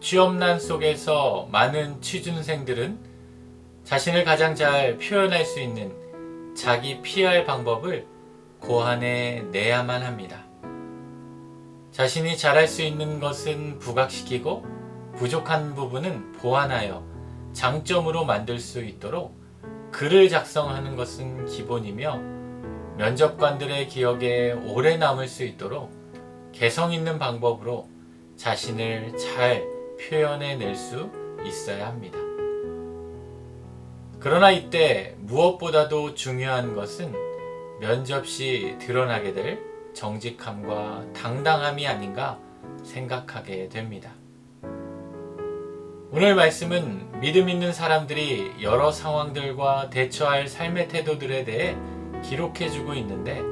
취업난 속에서 많은 취준생들은 자신을 가장 잘 표현할 수 있는 자기 PR 방법을 고안해 내야만 합니다. 자신이 잘할 수 있는 것은 부각시키고 부족한 부분은 보완하여 장점으로 만들 수 있도록 글을 작성하는 것은 기본이며 면접관들의 기억에 오래 남을 수 있도록 개성 있는 방법으로 자신을 잘 표현해 낼 수 있어야 합니다. 그러나 이때 무엇보다도 중요한 것은 면접 시 드러나게 될 정직함과 당당함이 아닌가 생각하게 됩니다. 오늘 말씀은 믿음 있는 사람들이 여러 상황들과 대처할 삶의 태도들에 대해 기록해주고 있는데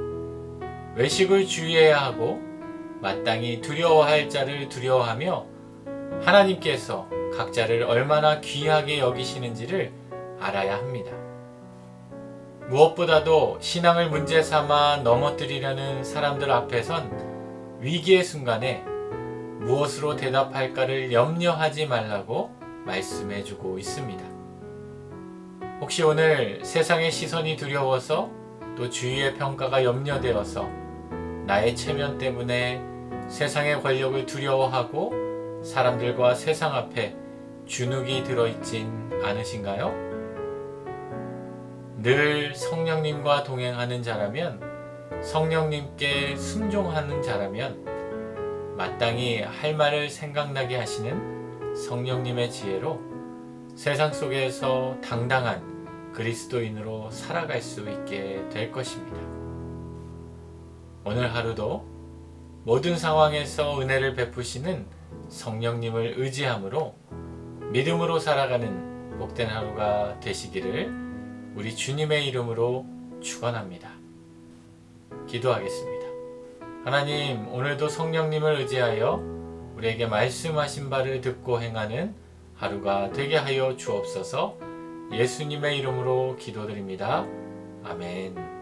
외식을 주의해야 하고 마땅히 두려워할 자를 두려워하며 하나님께서 각자를 얼마나 귀하게 여기시는지를 알아야 합니다. 무엇보다도 신앙을 문제 삼아 넘어뜨리려는 사람들 앞에선 위기의 순간에 무엇으로 대답할까를 염려하지 말라고 말씀해 주고 있습니다. 혹시 오늘 세상의 시선이 두려워서 또 주위의 평가가 염려되어서 나의 체면 때문에 세상의 권력을 두려워하고 사람들과 세상 앞에 주눅이 들어있진 않으신가요? 늘 성령님과 동행하는 자라면 성령님께 순종하는 자라면 마땅히 할 말을 생각나게 하시는 성령님의 지혜로 세상 속에서 당당한 그리스도인으로 살아갈 수 있게 될 것입니다. 오늘 하루도 모든 상황에서 은혜를 베푸시는 성령님을 의지함으로 믿음으로 살아가는 복된 하루가 되시기를 우리 주님의 이름으로 축원합니다. 기도하겠습니다. 하나님, 오늘도 성령님을 의지하여 우리에게 말씀하신 바를 듣고 행하는 하루가 되게 하여 주옵소서. 예수님의 이름으로 기도드립니다. 아멘.